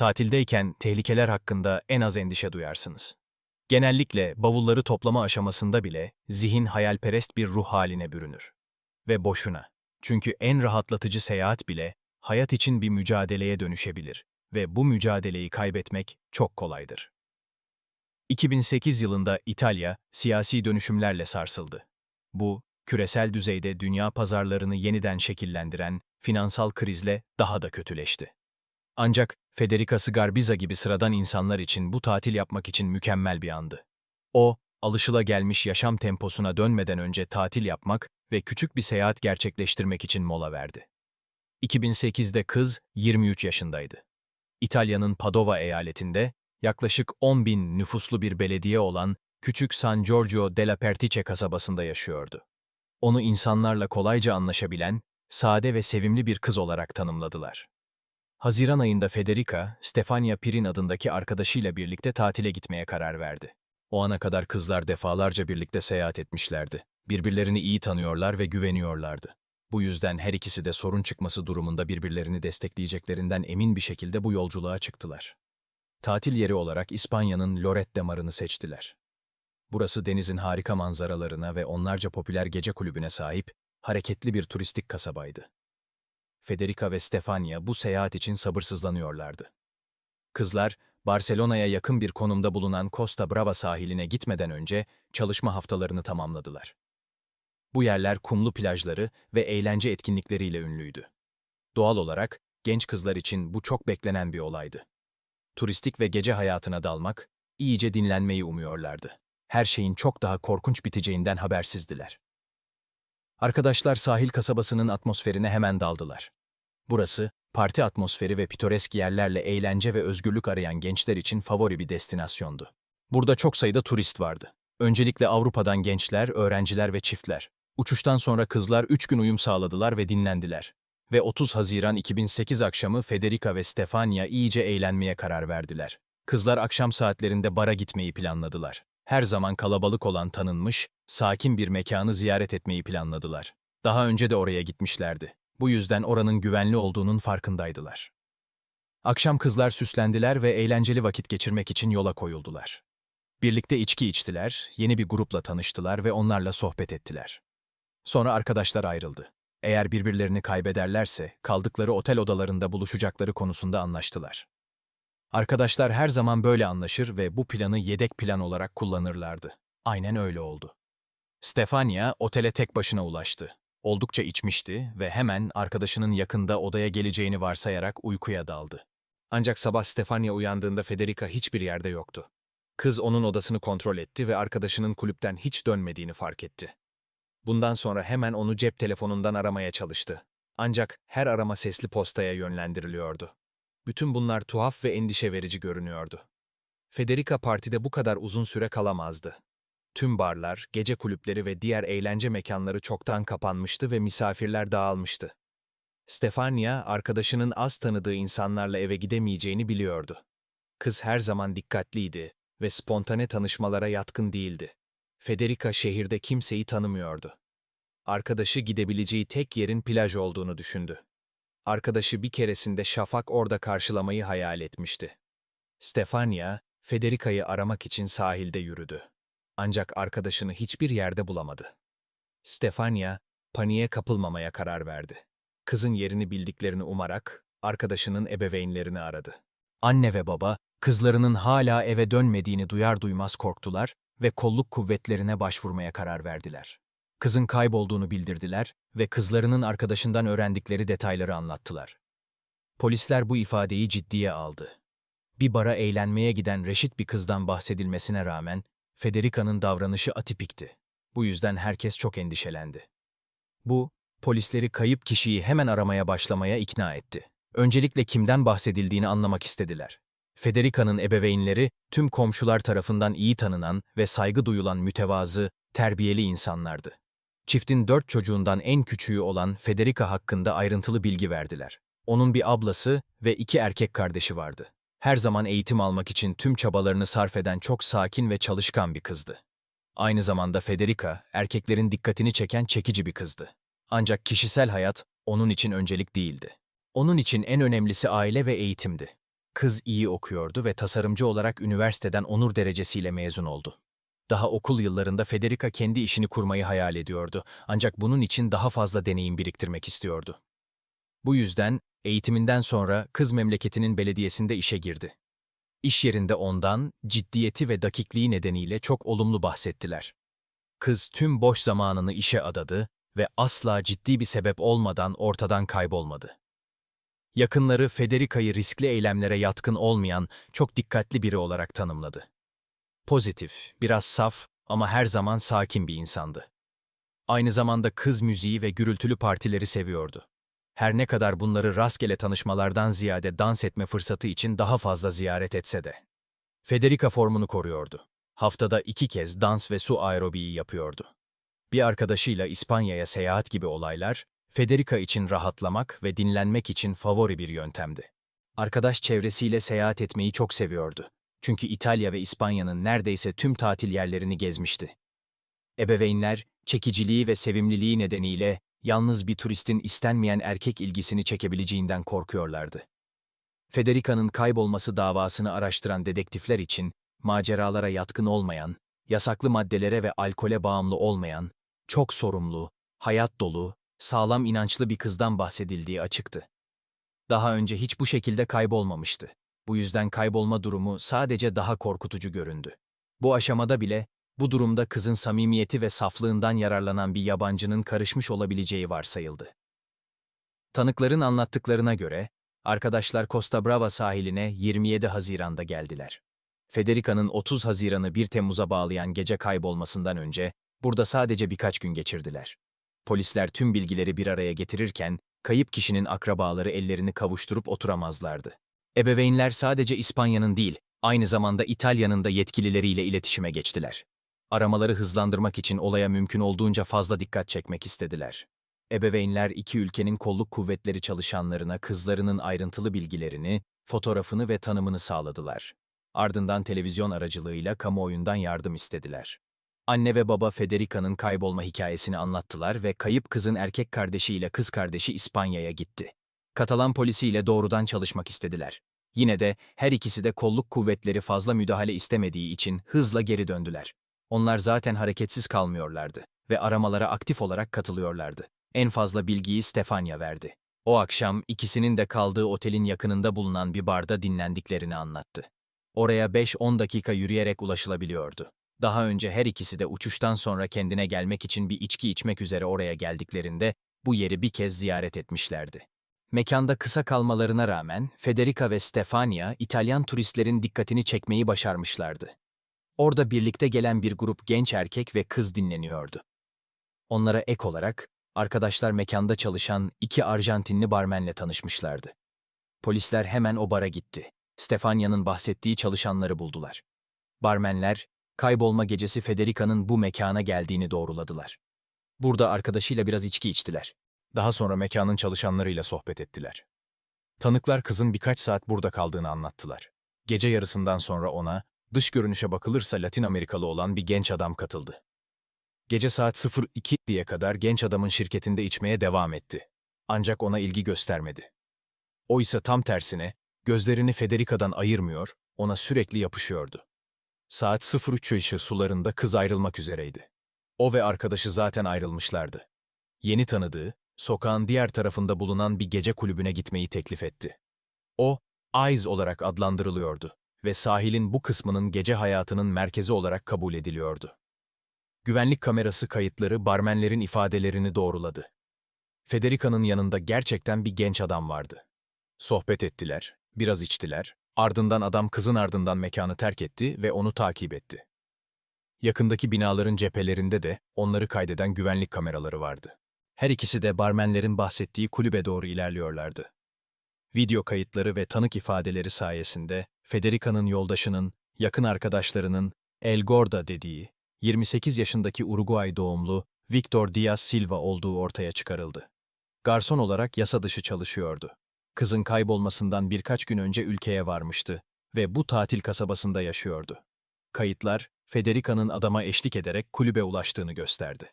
Tatildeyken tehlikeler hakkında en az endişe duyarsınız. Genellikle bavulları toplama aşamasında bile zihin hayalperest bir ruh haline bürünür. Ve boşuna. Çünkü en rahatlatıcı seyahat bile hayat için bir mücadeleye dönüşebilir ve bu mücadeleyi kaybetmek çok kolaydır. 2008 yılında İtalya siyasi dönüşümlerle sarsıldı. Bu, küresel düzeyde dünya pazarlarını yeniden şekillendiren finansal krizle daha da kötüleşti. Ancak Federica Sgarbiza gibi sıradan insanlar için bu tatil yapmak için mükemmel bir andı. O, alışılagelmiş yaşam temposuna dönmeden önce tatil yapmak ve küçük bir seyahat gerçekleştirmek için mola verdi. 2008'de kız 23 yaşındaydı. İtalya'nın Padova eyaletinde yaklaşık 10 bin nüfuslu bir belediye olan küçük San Giorgio della Pertice kasabasında yaşıyordu. Onu insanlarla kolayca anlaşabilen, sade ve sevimli bir kız olarak tanımladılar. Haziran ayında Federica, Stefania Pirin adındaki arkadaşıyla birlikte tatile gitmeye karar verdi. O ana kadar kızlar defalarca birlikte seyahat etmişlerdi. Birbirlerini iyi tanıyorlar ve güveniyorlardı. Bu yüzden her ikisi de sorun çıkması durumunda birbirlerini destekleyeceklerinden emin bir şekilde bu yolculuğa çıktılar. Tatil yeri olarak İspanya'nın Loret Damarı'nı seçtiler. Burası denizin harika manzaralarına ve onlarca popüler gece kulübüne sahip, hareketli bir turistik kasabaydı. Federica ve Stefania bu seyahat için sabırsızlanıyorlardı. Kızlar, Barcelona'ya yakın bir konumda bulunan Costa Brava sahiline gitmeden önce çalışma haftalarını tamamladılar. Bu yerler kumlu plajları ve eğlence etkinlikleriyle ünlüydü. Doğal olarak genç kızlar için bu çok beklenen bir olaydı. Turistik ve gece hayatına dalmak, iyice dinlenmeyi umuyorlardı. Her şeyin çok daha korkunç biteceğinden habersizdiler. Arkadaşlar sahil kasabasının atmosferine hemen daldılar. Burası, parti atmosferi ve pitoresk yerlerle eğlence ve özgürlük arayan gençler için favori bir destinasyondu. Burada çok sayıda turist vardı. Öncelikle Avrupa'dan gençler, öğrenciler ve çiftler. Uçuştan sonra kızlar 3 gün uyum sağladılar ve dinlendiler. Ve 30 Haziran 2008 akşamı Federica ve Stefania iyice eğlenmeye karar verdiler. Kızlar akşam saatlerinde bara gitmeyi planladılar. Her zaman kalabalık olan tanınmış, sakin bir mekanı ziyaret etmeyi planladılar. Daha önce de oraya gitmişlerdi. Bu yüzden oranın güvenli olduğunun farkındaydılar. Akşam kızlar süslendiler ve eğlenceli vakit geçirmek için yola koyuldular. Birlikte içki içtiler, yeni bir grupla tanıştılar ve onlarla sohbet ettiler. Sonra arkadaşlar ayrıldı. Eğer birbirlerini kaybederlerse kaldıkları otel odalarında buluşacakları konusunda anlaştılar. Arkadaşlar her zaman böyle anlaşır ve bu planı yedek plan olarak kullanırlardı. Aynen öyle oldu. Stefania otele tek başına ulaştı. Oldukça içmişti ve hemen arkadaşının yakında odaya geleceğini varsayarak uykuya daldı. Ancak sabah Stefania uyandığında Federica hiçbir yerde yoktu. Kız onun odasını kontrol etti ve arkadaşının kulüpten hiç dönmediğini fark etti. Bundan sonra hemen onu cep telefonundan aramaya çalıştı. Ancak her arama sesli postaya yönlendiriliyordu. Bütün bunlar tuhaf ve endişe verici görünüyordu. Federica partide bu kadar uzun süre kalamazdı. Tüm barlar, gece kulüpleri ve diğer eğlence mekanları çoktan kapanmıştı ve misafirler dağılmıştı. Stefania, arkadaşının az tanıdığı insanlarla eve gidemeyeceğini biliyordu. Kız her zaman dikkatliydi ve spontane tanışmalara yatkın değildi. Federica şehirde kimseyi tanımıyordu. Arkadaşı gidebileceği tek yerin plaj olduğunu düşündü. Arkadaşı bir keresinde Şafak orada karşılamayı hayal etmişti. Stefania, Federica'yı aramak için sahilde yürüdü. Ancak arkadaşını hiçbir yerde bulamadı. Stefania, paniğe kapılmamaya karar verdi. Kızın yerini bildiklerini umarak, arkadaşının ebeveynlerini aradı. Anne ve baba, kızlarının hala eve dönmediğini duyar duymaz korktular ve kolluk kuvvetlerine başvurmaya karar verdiler. Kızın kaybolduğunu bildirdiler ve kızlarının arkadaşından öğrendikleri detayları anlattılar. Polisler bu ifadeyi ciddiye aldı. Bir bara eğlenmeye giden reşit bir kızdan bahsedilmesine rağmen Federica'nın davranışı atipikti. Bu yüzden herkes çok endişelendi. Bu, polisleri kayıp kişiyi hemen aramaya başlamaya ikna etti. Öncelikle kimden bahsedildiğini anlamak istediler. Federica'nın ebeveynleri tüm komşular tarafından iyi tanınan ve saygı duyulan mütevazı, terbiyeli insanlardı. Çiftin dört çocuğundan en küçüğü olan Federica hakkında ayrıntılı bilgi verdiler. Onun bir ablası ve iki erkek kardeşi vardı. Her zaman eğitim almak için tüm çabalarını sarf eden çok sakin ve çalışkan bir kızdı. Aynı zamanda Federica, erkeklerin dikkatini çeken çekici bir kızdı. Ancak kişisel hayat onun için öncelik değildi. Onun için en önemlisi aile ve eğitimdi. Kız iyi okuyordu ve tasarımcı olarak üniversiteden onur derecesiyle mezun oldu. Daha okul yıllarında Federica kendi işini kurmayı hayal ediyordu ancak bunun için daha fazla deneyim biriktirmek istiyordu. Bu yüzden eğitiminden sonra kız memleketinin belediyesinde işe girdi. İş yerinde ondan, ciddiyeti ve dakikliği nedeniyle çok olumlu bahsettiler. Kız tüm boş zamanını işe adadı ve asla ciddi bir sebep olmadan ortadan kaybolmadı. Yakınları Federica'yı riskli eylemlere yatkın olmayan, çok dikkatli biri olarak tanımladı. Pozitif, biraz saf ama her zaman sakin bir insandı. Aynı zamanda kız müziği ve gürültülü partileri seviyordu. Her ne kadar bunları rastgele tanışmalardan ziyade dans etme fırsatı için daha fazla ziyaret etse de. Federica formunu koruyordu. Haftada iki kez dans ve su aerobiği yapıyordu. Bir arkadaşıyla İspanya'ya seyahat gibi olaylar, Federica için rahatlamak ve dinlenmek için favori bir yöntemdi. Arkadaş çevresiyle seyahat etmeyi çok seviyordu. Çünkü İtalya ve İspanya'nın neredeyse tüm tatil yerlerini gezmişti. Ebeveynler, çekiciliği ve sevimliliği nedeniyle yalnız bir turistin istenmeyen erkek ilgisini çekebileceğinden korkuyorlardı. Federica'nın kaybolması davasını araştıran dedektifler için maceralara yatkın olmayan, yasaklı maddelere ve alkole bağımlı olmayan, çok sorumlu, hayat dolu, sağlam inançlı bir kızdan bahsedildiği açıktı. Daha önce hiç bu şekilde kaybolmamıştı. Bu yüzden kaybolma durumu sadece daha korkutucu göründü. Bu aşamada bile bu durumda kızın samimiyeti ve saflığından yararlanan bir yabancının karışmış olabileceği varsayıldı. Tanıkların anlattıklarına göre, arkadaşlar Costa Brava sahiline 27 Haziran'da geldiler. Federica'nın 30 Haziran'ı 1 Temmuz'a bağlayan gece kaybolmasından önce burada sadece birkaç gün geçirdiler. Polisler tüm bilgileri bir araya getirirken, kayıp kişinin akrabaları ellerini kavuşturup oturamazlardı. Ebeveynler sadece İspanya'nın değil, aynı zamanda İtalya'nın da yetkilileriyle iletişime geçtiler. Aramaları hızlandırmak için olaya mümkün olduğunca fazla dikkat çekmek istediler. Ebeveynler iki ülkenin kolluk kuvvetleri çalışanlarına kızlarının ayrıntılı bilgilerini, fotoğrafını ve tanımını sağladılar. Ardından televizyon aracılığıyla kamuoyundan yardım istediler. Anne ve baba Federica'nın kaybolma hikayesini anlattılar ve kayıp kızın erkek kardeşiyle kız kardeşi İspanya'ya gitti. Katalan polisiyle doğrudan çalışmak istediler. Yine de her ikisi de kolluk kuvvetleri fazla müdahale istemediği için hızla geri döndüler. Onlar zaten hareketsiz kalmıyorlardı ve aramalara aktif olarak katılıyorlardı. En fazla bilgiyi Stefania verdi. O akşam ikisinin de kaldığı otelin yakınında bulunan bir barda dinlendiklerini anlattı. Oraya 5-10 dakika yürüyerek ulaşılabiliyordu. Daha önce her ikisi de uçuştan sonra kendine gelmek için bir içki içmek üzere oraya geldiklerinde bu yeri bir kez ziyaret etmişlerdi. Mekanda kısa kalmalarına rağmen Federica ve Stefania İtalyan turistlerin dikkatini çekmeyi başarmışlardı. Orada birlikte gelen bir grup genç erkek ve kız dinleniyordu. Onlara ek olarak arkadaşlar mekanda çalışan iki Arjantinli barmenle tanışmışlardı. Polisler hemen o bara gitti. Stefania'nın bahsettiği çalışanları buldular. Barmenler, kaybolma gecesi Federica'nın bu mekana geldiğini doğruladılar. Burada arkadaşıyla biraz içki içtiler. Daha sonra mekanın çalışanlarıyla sohbet ettiler. Tanıklar kızın birkaç saat burada kaldığını anlattılar. Gece yarısından sonra ona, dış görünüşe bakılırsa Latin Amerikalı olan bir genç adam katıldı. Gece saat 02'ye kadar genç adamın şirketinde içmeye devam etti. Ancak ona ilgi göstermedi. O ise tam tersine, gözlerini Federica'dan ayırmıyor, ona sürekli yapışıyordu. Saat 03 ışığı sularında kız ayrılmak üzereydi. O ve arkadaşı zaten ayrılmışlardı. Yeni tanıdığı, sokağın diğer tarafında bulunan bir gece kulübüne gitmeyi teklif etti. O, Eyes olarak adlandırılıyordu ve sahilin bu kısmının gece hayatının merkezi olarak kabul ediliyordu. Güvenlik kamerası kayıtları barmenlerin ifadelerini doğruladı. Federica'nın yanında gerçekten bir genç adam vardı. Sohbet ettiler, biraz içtiler, ardından adam kızın ardından mekanı terk etti ve onu takip etti. Yakındaki binaların cephelerinde de onları kaydeden güvenlik kameraları vardı. Her ikisi de barmenlerin bahsettiği kulübe doğru ilerliyorlardı. Video kayıtları ve tanık ifadeleri sayesinde Federica'nın yoldaşının, yakın arkadaşlarının El Gorda dediği, 28 yaşındaki Uruguay doğumlu Victor Diaz Silva olduğu ortaya çıkarıldı. Garson olarak yasa dışı çalışıyordu. Kızın kaybolmasından birkaç gün önce ülkeye varmıştı ve bu tatil kasabasında yaşıyordu. Kayıtlar, Federica'nın adama eşlik ederek kulübe ulaştığını gösterdi.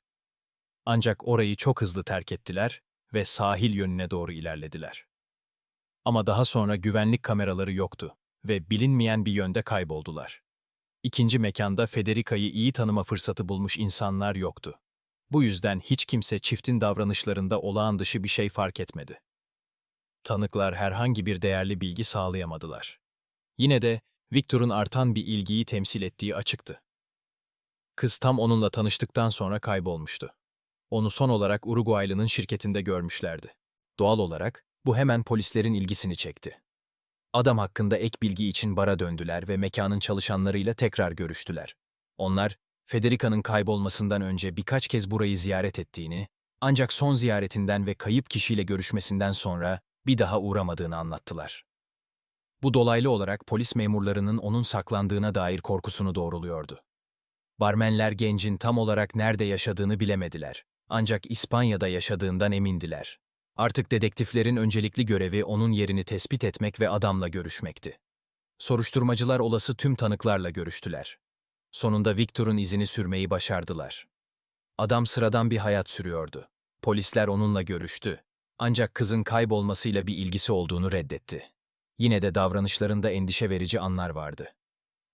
Ancak orayı çok hızlı terk ettiler ve sahil yönüne doğru ilerlediler. Ama daha sonra güvenlik kameraları yoktu ve bilinmeyen bir yönde kayboldular. İkinci mekanda Federica'yı iyi tanıma fırsatı bulmuş insanlar yoktu. Bu yüzden hiç kimse çiftin davranışlarında olağan dışı bir şey fark etmedi. Tanıklar herhangi bir değerli bilgi sağlayamadılar. Yine de Victor'un artan bir ilgiyi temsil ettiği açıktı. Kız tam onunla tanıştıktan sonra kaybolmuştu. Onu son olarak Uruguaylı'nın şirketinde görmüşlerdi. Doğal olarak bu hemen polislerin ilgisini çekti. Adam hakkında ek bilgi için bara döndüler ve mekanın çalışanlarıyla tekrar görüştüler. Onlar, Federica'nın kaybolmasından önce birkaç kez burayı ziyaret ettiğini, ancak son ziyaretinden ve kayıp kişiyle görüşmesinden sonra bir daha uğramadığını anlattılar. Bu dolaylı olarak polis memurlarının onun saklandığına dair korkusunu doğruluyordu. Barmenler gencin tam olarak nerede yaşadığını bilemediler. Ancak İspanya'da yaşadığından emindiler. Artık dedektiflerin öncelikli görevi onun yerini tespit etmek ve adamla görüşmekti. Soruşturmacılar olası tüm tanıklarla görüştüler. Sonunda Victor'un izini sürmeyi başardılar. Adam sıradan bir hayat sürüyordu. Polisler onunla görüştü. Ancak kızın kaybolmasıyla bir ilgisi olduğunu reddetti. Yine de davranışlarında endişe verici anlar vardı.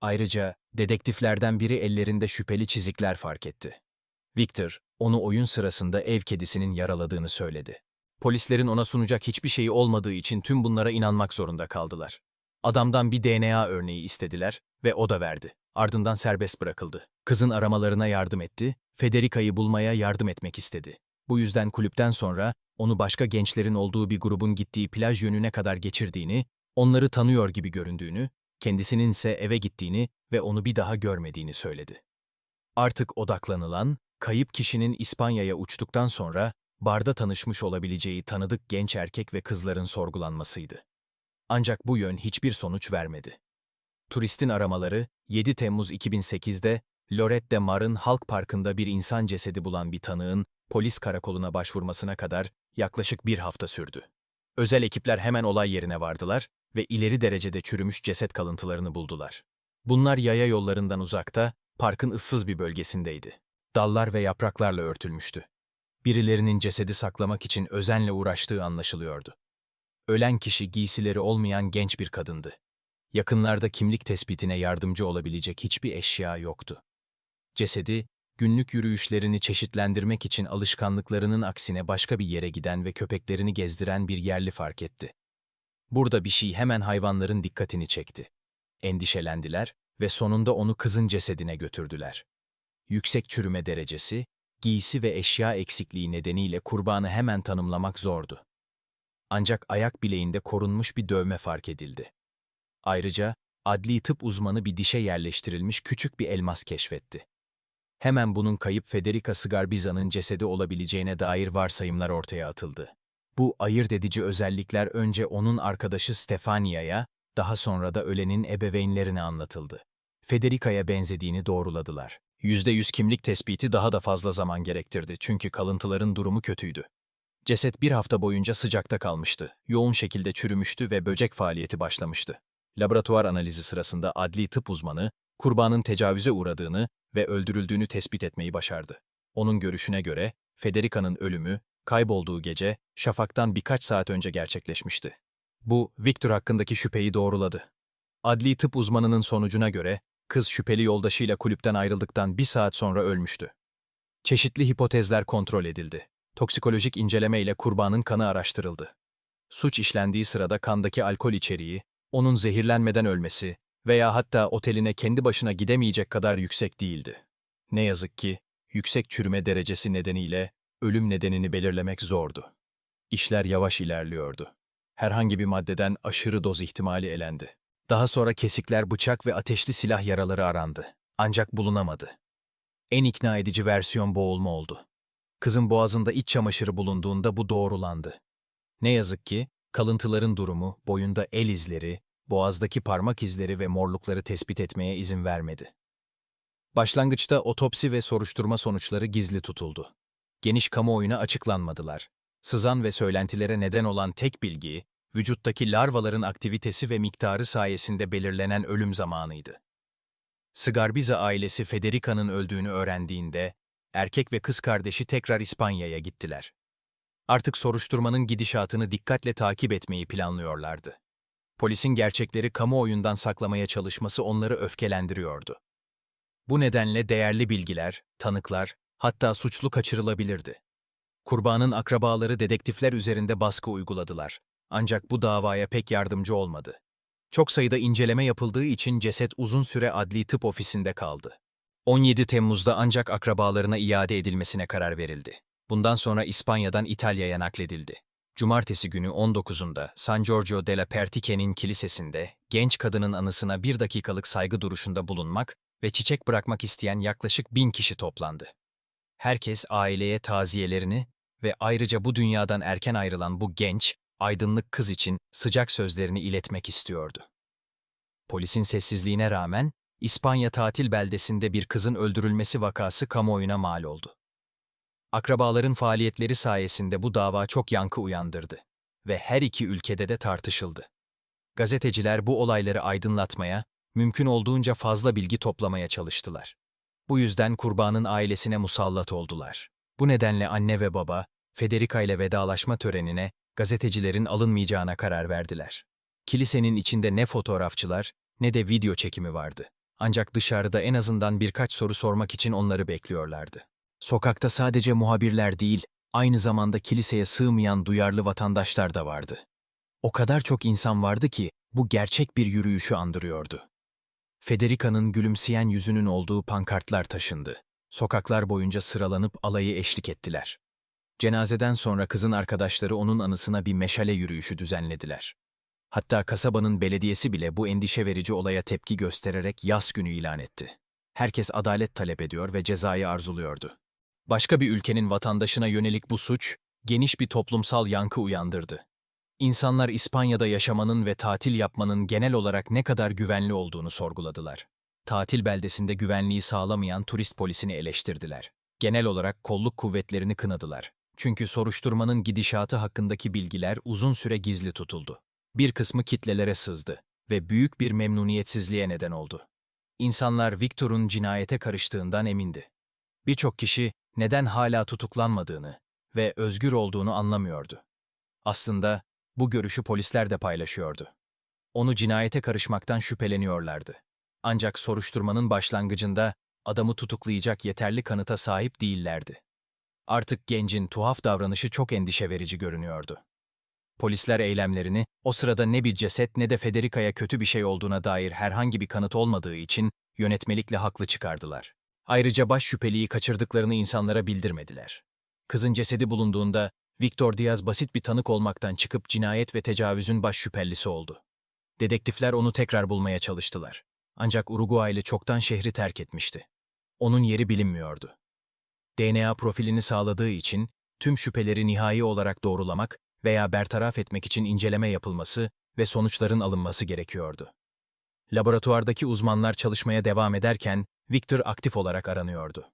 Ayrıca dedektiflerden biri ellerinde şüpheli çizikler fark etti. Victor, onu oyun sırasında ev kedisinin yaraladığını söyledi. Polislerin ona sunacak hiçbir şeyi olmadığı için tüm bunlara inanmak zorunda kaldılar. Adamdan bir DNA örneği istediler ve o da verdi. Ardından serbest bırakıldı. Kızın aramalarına yardım etti, Federica'yı bulmaya yardım etmek istedi. Bu yüzden kulüpten sonra onu başka gençlerin olduğu bir grubun gittiği plaj yönüne kadar geçirdiğini, onları tanıyor gibi göründüğünü, kendisinin ise eve gittiğini ve onu bir daha görmediğini söyledi. Artık odaklanılan, kayıp kişinin İspanya'ya uçtuktan sonra barda tanışmış olabileceği tanıdık genç erkek ve kızların sorgulanmasıydı. Ancak bu yön hiçbir sonuç vermedi. Turistin aramaları 7 Temmuz 2008'de Lorette Mar'ın Halk Parkı'nda bir insan cesedi bulan bir tanığın polis karakoluna başvurmasına kadar yaklaşık bir hafta sürdü. Özel ekipler hemen olay yerine vardılar ve ileri derecede çürümüş ceset kalıntılarını buldular. Bunlar yaya yollarından uzakta, parkın ıssız bir bölgesindeydi. Dallar ve yapraklarla örtülmüştü. Birilerinin cesedi saklamak için özenle uğraştığı anlaşılıyordu. Ölen kişi giysileri olmayan genç bir kadındı. Yakınlarda kimlik tespitine yardımcı olabilecek hiçbir eşya yoktu. Cesedi, günlük yürüyüşlerini çeşitlendirmek için alışkanlıklarının aksine başka bir yere giden ve köpeklerini gezdiren bir yerli fark etti. Burada bir şey hemen hayvanların dikkatini çekti. Endişelendiler ve sonunda onu kızın cesedine götürdüler. Yüksek çürüme derecesi, giysi ve eşya eksikliği nedeniyle kurbanı hemen tanımlamak zordu. Ancak ayak bileğinde korunmuş bir dövme fark edildi. Ayrıca adli tıp uzmanı bir dişe yerleştirilmiş küçük bir elmas keşfetti. Hemen bunun kayıp Federica Sgarbiza'nın cesedi olabileceğine dair varsayımlar ortaya atıldı. Bu ayırt edici özellikler önce onun arkadaşı Stefania'ya, daha sonra da ölenin ebeveynlerine anlatıldı. Federica'ya benzediğini doğruladılar. %100 kimlik tespiti daha da fazla zaman gerektirdi çünkü kalıntıların durumu kötüydü. Ceset bir hafta boyunca sıcakta kalmıştı, yoğun şekilde çürümüştü ve böcek faaliyeti başlamıştı. Laboratuvar analizi sırasında adli tıp uzmanı, kurbanın tecavüze uğradığını ve öldürüldüğünü tespit etmeyi başardı. Onun görüşüne göre, Federica'nın ölümü, kaybolduğu gece, şafaktan birkaç saat önce gerçekleşmişti. Bu, Victor hakkındaki şüpheyi doğruladı. Adli tıp uzmanının sonucuna göre, kız şüpheli yoldaşıyla kulüpten ayrıldıktan bir saat sonra ölmüştü. Çeşitli hipotezler kontrol edildi. Toksikolojik inceleme ile kurbanın kanı araştırıldı. Suç işlendiği sırada kandaki alkol içeriği, onun zehirlenmeden ölmesi veya hatta oteline kendi başına gidemeyecek kadar yüksek değildi. Ne yazık ki, yüksek çürüme derecesi nedeniyle ölüm nedenini belirlemek zordu. İşler yavaş ilerliyordu. Herhangi bir maddeden aşırı doz ihtimali elendi. Daha sonra kesikler, bıçak ve ateşli silah yaraları arandı. Ancak bulunamadı. En ikna edici versiyon boğulma oldu. Kızın boğazında iç çamaşırı bulunduğunda bu doğrulandı. Ne yazık ki, kalıntıların durumu, boyunda el izleri, boğazdaki parmak izleri ve morlukları tespit etmeye izin vermedi. Başlangıçta otopsi ve soruşturma sonuçları gizli tutuldu. Geniş kamuoyuna açıklanmadılar. Sızan ve söylentilere neden olan tek bilgi, vücuttaki larvaların aktivitesi ve miktarı sayesinde belirlenen ölüm zamanıydı. Sgarbiza ailesi Federica'nın öldüğünü öğrendiğinde, erkek ve kız kardeşi tekrar İspanya'ya gittiler. Artık soruşturmanın gidişatını dikkatle takip etmeyi planlıyorlardı. Polisin gerçekleri kamuoyundan saklamaya çalışması onları öfkelendiriyordu. Bu nedenle değerli bilgiler, tanıklar, hatta suçlu kaçırılabilirdi. Kurbanın akrabaları dedektifler üzerinde baskı uyguladılar. Ancak bu davaya pek yardımcı olmadı. Çok sayıda inceleme yapıldığı için ceset uzun süre adli tıp ofisinde kaldı. 17 Temmuz'da ancak akrabalarına iade edilmesine karar verildi. Bundan sonra İspanya'dan İtalya'ya nakledildi. Cumartesi günü 19'unda San Giorgio della Pertiche'nin kilisesinde genç kadının anısına bir dakikalık saygı duruşunda bulunmak ve çiçek bırakmak isteyen yaklaşık bin kişi toplandı. Herkes aileye taziyelerini ve ayrıca bu dünyadan erken ayrılan bu genç, aydınlık kız için sıcak sözlerini iletmek istiyordu. Polisin sessizliğine rağmen İspanya tatil beldesinde bir kızın öldürülmesi vakası kamuoyuna mal oldu. Akrabaların faaliyetleri sayesinde bu dava çok yankı uyandırdı ve her iki ülkede de tartışıldı. Gazeteciler bu olayları aydınlatmaya, mümkün olduğunca fazla bilgi toplamaya çalıştılar. Bu yüzden kurbanın ailesine musallat oldular. Bu nedenle anne ve baba, Federica ile vedalaşma törenine gazetecilerin alınmayacağına karar verdiler. Kilisenin içinde ne fotoğrafçılar ne de video çekimi vardı. Ancak dışarıda en azından birkaç soru sormak için onları bekliyorlardı. Sokakta sadece muhabirler değil, aynı zamanda kiliseye sığmayan duyarlı vatandaşlar da vardı. O kadar çok insan vardı ki bu gerçek bir yürüyüşü andırıyordu. Federica'nın gülümseyen yüzünün olduğu pankartlar taşındı. Sokaklar boyunca sıralanıp alayı eşlik ettiler. Cenazeden sonra kızın arkadaşları onun anısına bir meşale yürüyüşü düzenlediler. Hatta kasabanın belediyesi bile bu endişe verici olaya tepki göstererek yaz günü ilan etti. Herkes adalet talep ediyor ve cezayı arzuluyordu. Başka bir ülkenin vatandaşına yönelik bu suç, geniş bir toplumsal yankı uyandırdı. İnsanlar İspanya'da yaşamanın ve tatil yapmanın genel olarak ne kadar güvenli olduğunu sorguladılar. Tatil beldesinde güvenliği sağlamayan turist polisini eleştirdiler. Genel olarak kolluk kuvvetlerini kınadılar. Çünkü soruşturmanın gidişatı hakkındaki bilgiler uzun süre gizli tutuldu. Bir kısmı kitlelere sızdı ve büyük bir memnuniyetsizliğe neden oldu. İnsanlar Victor'un cinayete karıştığından emindi. Birçok kişi neden hala tutuklanmadığını ve özgür olduğunu anlamıyordu. Aslında bu görüşü polisler de paylaşıyordu. Onu cinayete karışmaktan şüpheleniyorlardı. Ancak soruşturmanın başlangıcında adamı tutuklayacak yeterli kanıta sahip değillerdi. Artık gencin tuhaf davranışı çok endişe verici görünüyordu. Polisler eylemlerini, o sırada ne bir ceset ne de Federica'ya kötü bir şey olduğuna dair herhangi bir kanıt olmadığı için yönetmelikle haklı çıkardılar. Ayrıca baş şüpheliyi kaçırdıklarını insanlara bildirmediler. Kızın cesedi bulunduğunda Victor Diaz basit bir tanık olmaktan çıkıp cinayet ve tecavüzün baş şüphelisi oldu. Dedektifler onu tekrar bulmaya çalıştılar. Ancak Uruguaylı çoktan şehri terk etmişti. Onun yeri bilinmiyordu. DNA profilini sağladığı için tüm şüpheleri nihai olarak doğrulamak veya bertaraf etmek için inceleme yapılması ve sonuçların alınması gerekiyordu. Laboratuvardaki uzmanlar çalışmaya devam ederken Victor aktif olarak aranıyordu.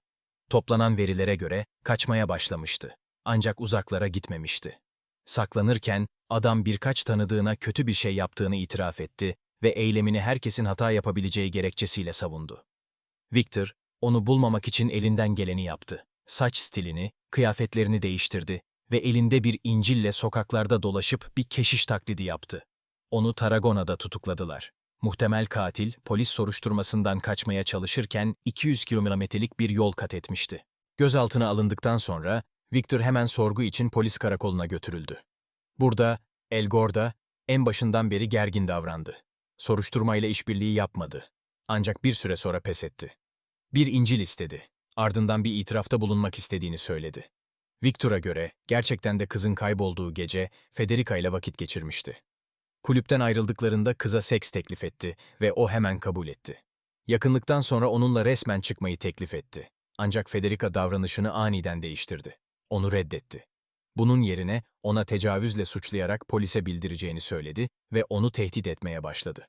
Toplanan verilere göre kaçmaya başlamıştı. Ancak uzaklara gitmemişti. Saklanırken adam birkaç tanıdığına kötü bir şey yaptığını itiraf etti ve eylemini herkesin hata yapabileceği gerekçesiyle savundu. Victor, onu bulmamak için elinden geleni yaptı. Saç stilini, kıyafetlerini değiştirdi ve elinde bir İncil'le sokaklarda dolaşıp bir keşiş taklidi yaptı. Onu Tarragona'da tutukladılar. Muhtemel katil, polis soruşturmasından kaçmaya çalışırken 200 kilometrelik bir yol kat etmişti. Gözaltına alındıktan sonra Victor hemen sorgu için polis karakoluna götürüldü. Burada El Gorda en başından beri gergin davrandı. Soruşturmayla işbirliği yapmadı. Ancak bir süre sonra pes etti. Bir İncil istedi. Ardından bir itirafta bulunmak istediğini söyledi. Victor'a göre gerçekten de kızın kaybolduğu gece Federica ile vakit geçirmişti. Kulüpten ayrıldıklarında kıza seks teklif etti ve o hemen kabul etti. Yakınlıktan sonra onunla resmen çıkmayı teklif etti. Ancak Federica davranışını aniden değiştirdi. Onu reddetti. Bunun yerine ona tecavüzle suçlayarak polise bildireceğini söyledi ve onu tehdit etmeye başladı.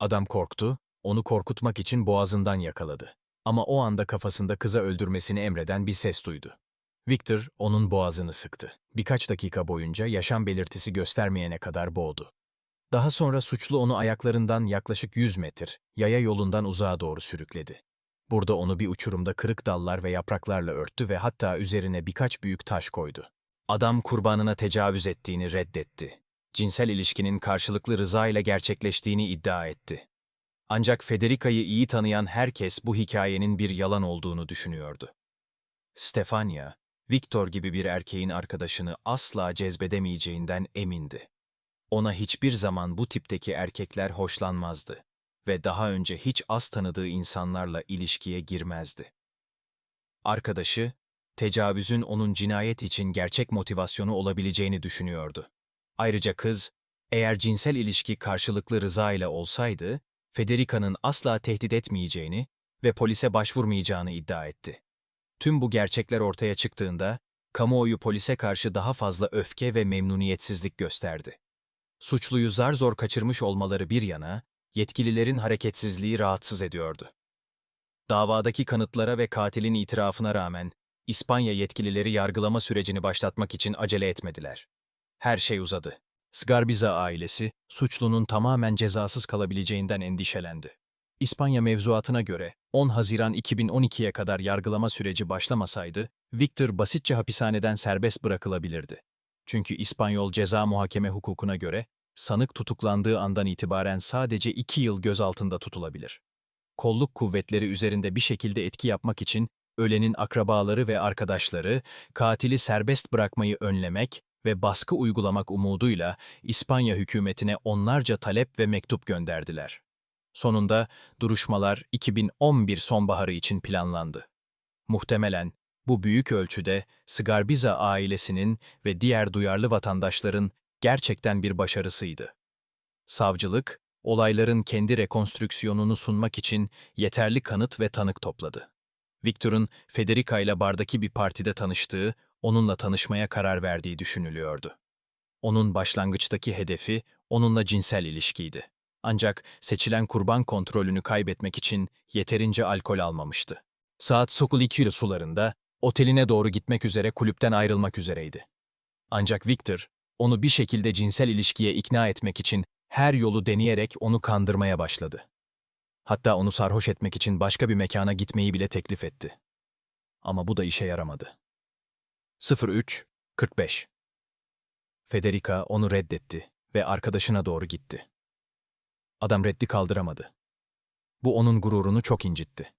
Adam korktu, onu korkutmak için boğazından yakaladı. Ama o anda kafasında kıza öldürmesini emreden bir ses duydu. Victor onun boğazını sıktı. Birkaç dakika boyunca yaşam belirtisi göstermeyene kadar boğdu. Daha sonra suçlu onu ayaklarından yaklaşık 100 metre, yaya yolundan uzağa doğru sürükledi. Burada onu bir uçurumda kırık dallar ve yapraklarla örttü ve hatta üzerine birkaç büyük taş koydu. Adam kurbanına tecavüz ettiğini reddetti. Cinsel ilişkinin karşılıklı rıza ile gerçekleştiğini iddia etti. Ancak Federica'yı iyi tanıyan herkes bu hikayenin bir yalan olduğunu düşünüyordu. Stefania, Victor gibi bir erkeğin arkadaşını asla cezbedemeyeceğinden emindi. Ona hiçbir zaman bu tipteki erkekler hoşlanmazdı ve daha önce hiç az tanıdığı insanlarla ilişkiye girmezdi. Arkadaşı, tecavüzün onun cinayet için gerçek motivasyonu olabileceğini düşünüyordu. Ayrıca kız, eğer cinsel ilişki karşılıklı rıza ile olsaydı, Federica'nın asla tehdit etmeyeceğini ve polise başvurmayacağını iddia etti. Tüm bu gerçekler ortaya çıktığında, kamuoyu polise karşı daha fazla öfke ve memnuniyetsizlik gösterdi. Suçluyu zar zor kaçırmış olmaları bir yana, yetkililerin hareketsizliği rahatsız ediyordu. Davadaki kanıtlara ve katilin itirafına rağmen, İspanya yetkilileri yargılama sürecini başlatmak için acele etmediler. Her şey uzadı. Sgarbiza ailesi, suçlunun tamamen cezasız kalabileceğinden endişelendi. İspanya mevzuatına göre 10 Haziran 2012'ye kadar yargılama süreci başlamasaydı, Victor basitçe hapishaneden serbest bırakılabilirdi. Çünkü İspanyol ceza muhakeme hukukuna göre, sanık tutuklandığı andan itibaren sadece 2 yıl gözaltında tutulabilir. Kolluk kuvvetleri üzerinde bir şekilde etki yapmak için ölenin akrabaları ve arkadaşları katili serbest bırakmayı önlemek ve baskı uygulamak umuduyla İspanya hükümetine onlarca talep ve mektup gönderdiler. Sonunda duruşmalar 2011 sonbaharı için planlandı. Muhtemelen bu büyük ölçüde Sgarbiza ailesinin ve diğer duyarlı vatandaşların gerçekten bir başarısıydı. Savcılık, olayların kendi rekonstrüksiyonunu sunmak için yeterli kanıt ve tanık topladı. Victor'un Federica ile bardaki bir partide tanıştığı, onunla tanışmaya karar verdiği düşünülüyordu. Onun başlangıçtaki hedefi onunla cinsel ilişkiydi. Ancak seçilen kurban kontrolünü kaybetmek için yeterince alkol almamıştı. Saat Sokulikiri sularında oteline doğru gitmek üzere kulüpten ayrılmak üzereydi. Ancak Victor, onu bir şekilde cinsel ilişkiye ikna etmek için her yolu deneyerek onu kandırmaya başladı. Hatta onu sarhoş etmek için başka bir mekana gitmeyi bile teklif etti. Ama bu da işe yaramadı. 03.45 Federica onu reddetti ve arkadaşına doğru gitti. Adam reddi kaldıramadı. Bu onun gururunu çok incitti.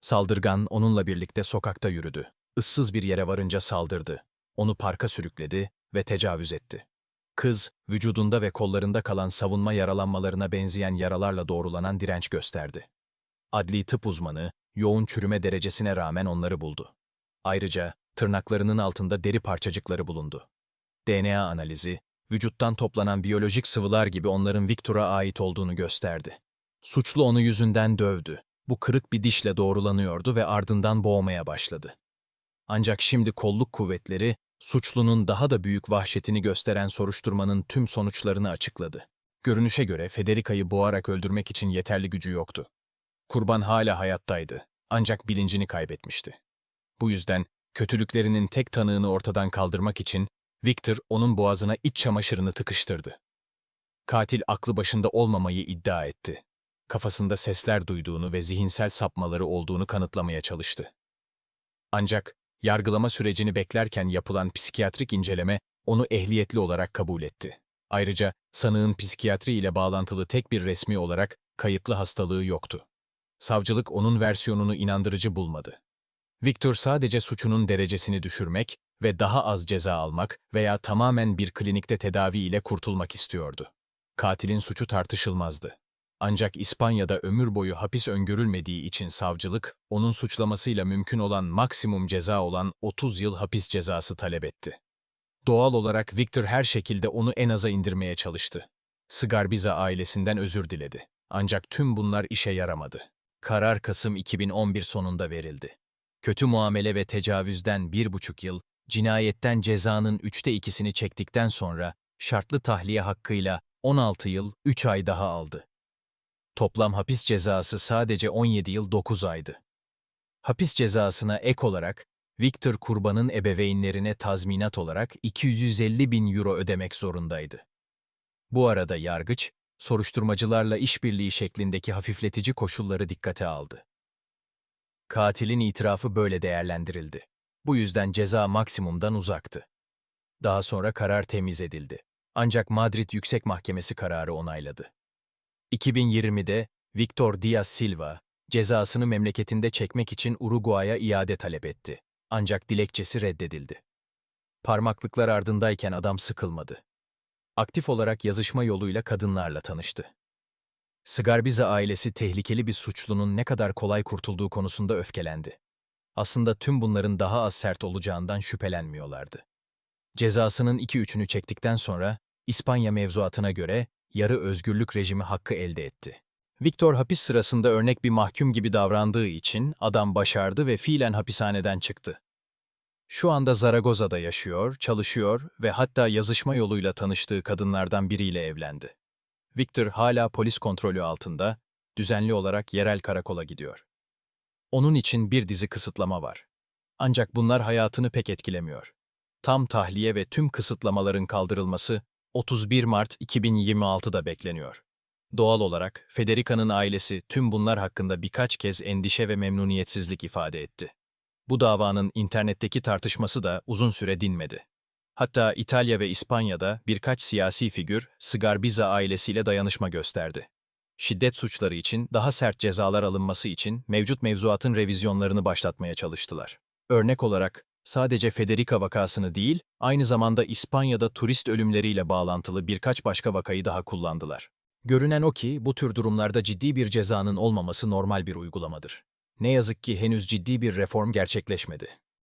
Saldırgan onunla birlikte sokakta yürüdü. Issız bir yere varınca saldırdı. Onu parka sürükledi ve tecavüz etti. Kız, vücudunda ve kollarında kalan savunma yaralanmalarına benzeyen yaralarla doğrulanan direnç gösterdi. Adli tıp uzmanı, yoğun çürüme derecesine rağmen onları buldu. Ayrıca tırnaklarının altında deri parçacıkları bulundu. DNA analizi, vücuttan toplanan biyolojik sıvılar gibi onların Victor'a ait olduğunu gösterdi. Suçlu onu yüzünden dövdü. Bu kırık bir dişle doğrulanıyordu ve ardından boğmaya başladı. Ancak şimdi kolluk kuvvetleri, suçlunun daha da büyük vahşetini gösteren soruşturmanın tüm sonuçlarını açıkladı. Görünüşe göre Federica'yı boğarak öldürmek için yeterli gücü yoktu. Kurban hala hayattaydı, ancak bilincini kaybetmişti. Bu yüzden kötülüklerinin tek tanığını ortadan kaldırmak için Victor onun boğazına iç çamaşırını tıkıştırdı. Katil aklı başında olmamayı iddia etti. Kafasında sesler duyduğunu ve zihinsel sapmaları olduğunu kanıtlamaya çalıştı. Ancak yargılama sürecini beklerken yapılan psikiyatrik inceleme onu ehliyetli olarak kabul etti. Ayrıca sanığın psikiyatri ile bağlantılı tek bir resmi olarak kayıtlı hastalığı yoktu. Savcılık onun versiyonunu inandırıcı bulmadı. Victor sadece suçunun derecesini düşürmek ve daha az ceza almak veya tamamen bir klinikte tedavi ile kurtulmak istiyordu. Katilin suçu tartışılmazdı. Ancak İspanya'da ömür boyu hapis öngörülmediği için savcılık, onun suçlamasıyla mümkün olan maksimum ceza olan 30 yıl hapis cezası talep etti. Doğal olarak Victor her şekilde onu en aza indirmeye çalıştı. Sgarbiza ailesinden özür diledi. Ancak tüm bunlar işe yaramadı. Karar Kasım 2011 sonunda verildi. Kötü muamele ve tecavüzden bir buçuk yıl, cinayetten cezanın üçte ikisini çektikten sonra şartlı tahliye hakkıyla 16 yıl 3 ay daha aldı. Toplam hapis cezası sadece 17 yıl 9 aydı. Hapis cezasına ek olarak Victor kurbanın ebeveynlerine tazminat olarak 250 bin euro ödemek zorundaydı. Bu arada yargıç, soruşturmacılarla işbirliği şeklindeki hafifletici koşulları dikkate aldı. Katilin itirafı böyle değerlendirildi. Bu yüzden ceza maksimumdan uzaktı. Daha sonra karar temiz edildi. Ancak Madrid Yüksek Mahkemesi kararı onayladı. 2020'de Victor Diaz Silva, cezasını memleketinde çekmek için Uruguay'a iade talep etti. Ancak dilekçesi reddedildi. Parmaklıklar ardındayken adam sıkılmadı. Aktif olarak yazışma yoluyla kadınlarla tanıştı. Sgarbiza ailesi tehlikeli bir suçlunun ne kadar kolay kurtulduğu konusunda öfkelendi. Aslında tüm bunların daha az sert olacağından şüphelenmiyorlardı. Cezasının iki üçünü çektikten sonra İspanya mevzuatına göre yarı özgürlük rejimi hakkı elde etti. Victor hapis sırasında örnek bir mahkum gibi davrandığı için adam başardı ve fiilen hapishaneden çıktı. Şu anda Zaragoza'da yaşıyor, çalışıyor ve hatta yazışma yoluyla tanıştığı kadınlardan biriyle evlendi. Victor hala polis kontrolü altında, düzenli olarak yerel karakola gidiyor. Onun için bir dizi kısıtlama var. Ancak bunlar hayatını pek etkilemiyor. Tam tahliye ve tüm kısıtlamaların kaldırılması 31 Mart 2026'da bekleniyor. Doğal olarak Federica'nın ailesi tüm bunlar hakkında birkaç kez endişe ve memnuniyetsizlik ifade etti. Bu davanın internetteki tartışması da uzun süre dinmedi. Hatta İtalya ve İspanya'da birkaç siyasi figür Sgarbiza ailesiyle dayanışma gösterdi. Şiddet suçları için daha sert cezalar alınması için mevcut mevzuatın revizyonlarını başlatmaya çalıştılar. Örnek olarak sadece Federica vakasını değil, aynı zamanda İspanya'da turist ölümleriyle bağlantılı birkaç başka vakayı daha kullandılar. Görünen o ki bu tür durumlarda ciddi bir cezanın olmaması normal bir uygulamadır. Ne yazık ki henüz ciddi bir reform gerçekleşmedi.